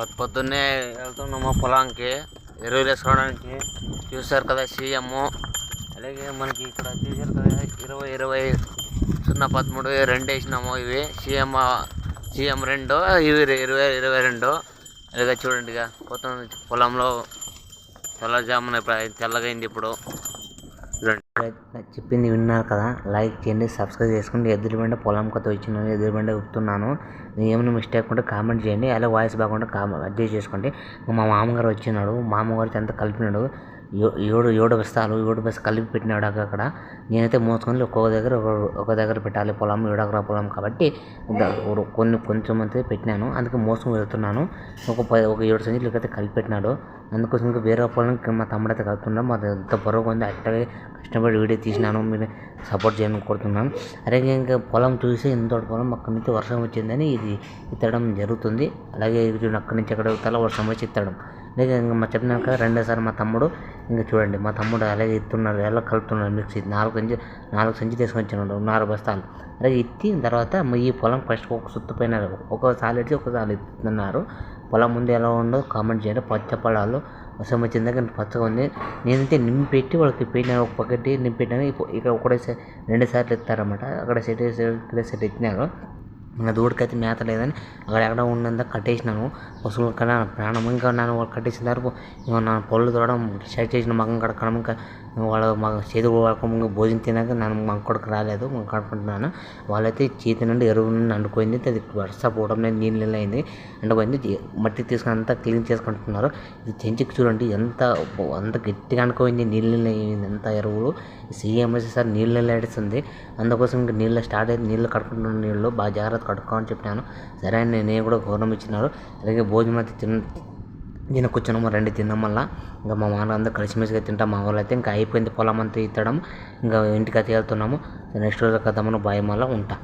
పొద్దు పొద్దున్నే వెళ్తున్నాము పొలానికి ఎరువులు వేసుకోవడానికి. చూశారు కదా సీఎం. అలాగే మనకి ఇక్కడ చూసారు కదా ఇరవై ఇరవై సున్నా పదమూడు రెండు వేసినాము ఇవి. సీఎం సీఎం రెండు ఇవి ఇరవై ఇరవై రెండు. అలాగే చూడండి పొద్దున్న పొలంలో తెల్లజామున అయింది, తెల్లగైంది ఇప్పుడు. చెప్పింది విన్నారు కదా. లైక్ చేయండి సబ్స్క్రైబ్ చేసుకోండి. ఎదురు బండి పొలం కొత్త వచ్చినాను ఎదురు బండి చెప్తున్నాను. ఏమైనా మిస్టేక్ ఉంటే కామెంట్ చేయండి. అలా వాయిస్ బాగుంటే కామెంట్ అడ్జస్ట్ చేసుకోండి. మా మామగారు వచ్చినాడు. మామగారు అంతా కలిపినాడు. ఏడు ఏడు బస్తాలు ఏడు బస్త కలిపి పెట్టినాడు అక్కడ నేనైతే మోసుకొని ఒక్కొక్క దగ్గర ఒక- ఒక దగ్గర పెట్టాలి. పొలం ఏడు పొలం కాబట్టి కొన్ని కొంచెం అయితే పెట్టినాను. అందుకే మోసుకొని వెళ్తున్నాను. ఒక పది ఒక ఏడు సంచులు అయితే కలిపి పెట్టినాడు. అందుకోసం ఇంకా వేరే పొలం మా తమ్ముడు అయితే కలుపుతున్నాం మాది ఎంత బరువుగా ఉంది అట్టగే కష్టపడి వీడియో తీసినాను. మీరు సపోర్ట్ చేయమని కోరుతున్నాను. అలాగే ఇంకా పొలం చూసి ఇంత పొలం అక్కడి నుంచి వర్షం వచ్చిందని ఇది ఇత్తడం జరుగుతుంది. అలాగే అక్కడి నుంచి అక్కడ తల వర్షం వచ్చి ఇత్తడం అదే ఇంకా మా చెప్పినాక రెండోసారి మా తమ్ముడు ఇంకా చూడండి మా తమ్ముడు అలాగే ఇస్తున్నారు ఎలా కలుపుతున్నాడు మిక్సీ నాలుగు సంచి నాలుగు సంచి తీసుకొని వచ్చినాడు నాలుగు బస్తాలు. అలాగే ఇత్తి తర్వాత ఈ పొలం ఫస్ట్ ఒక సుత్తు పైన ఒక్కోసారి ఇచ్చి ఒకసారి ఇస్తున్నారు పొలం ముందు ఎలా ఉండో కామెంట్ చేయండి. పచ్చ పొలాలు వర్షం వచ్చిన దగ్గర పచ్చగా ఉంది. నేనైతే నింపెట్టి వాళ్ళకి పెట్టిన ఒక పక్కటి నింపెట్టాను ఇక్కడ ఒకటే రెండు సార్లు ఎత్తారన్నమాట అక్కడ సెట్ ఇక్కడ సెట్ ఎత్తినారు మన దూడకైతే మేత లేదని అక్కడ ఎక్కడ ఉన్నంత కట్టేసినాను. పశువులు కన్నా ప్రాణం ఇంకా నన్ను వాళ్ళు కట్టేసిన తర్వాత ఇంకా నా పళ్ళు తోడడం సెట్ చేసిన మగం కడకడం ఇంకా వాళ్ళ మగ చేతి వాళ్ళకు భోజనం తినాక నన్ను మగ కొడుకు రాలేదు మగ కడుకుంటున్నాను వాళ్ళైతే చేతి నుండి ఎరువు నుండి అండుకోయింది అది వర్ష పోవడం లేదు నీళ్ళు నీళ్ళు అయింది. అండుకోయింది మట్టి తీసుకుని అంతా క్లీన్ చేసుకుంటున్నారు. ఇది చెంచుకు చూడండి ఎంత అంత గట్టిగా అనుకోయింది నీళ్ళు నీళ్ళు అయింది ఎంత ఎరువులు. సీఎం సార్ నీళ్ళు నీళ్ళు ఆడిస్తుంది అందుకోసం ఇంకా నీళ్ళు స్టార్ట్ అయింది నీళ్ళు కడుకుంటున్న నీళ్ళు బాగా జాగ్రత్త కడుక్కోమని చెప్పాను సరే అని నేను కూడా గౌరవం ఇచ్చినారు. అలాగే భోజనం అయితే తిన తిన కూర్చున్నాము రెండు తిన్నాం మళ్ళా. ఇంకా మా వాళ్ళందరూ కలిసిమెలిసిగా తింటాం. మా వాళ్ళు అయితే ఇంకా అయిపోయింది పొలం అంతా ఇత్తడం ఇంకా ఇంటికి అయితే వెళ్తున్నాము. నెక్స్ట్ రోజు కథమ్మను భయం వల్ల ఉంటా.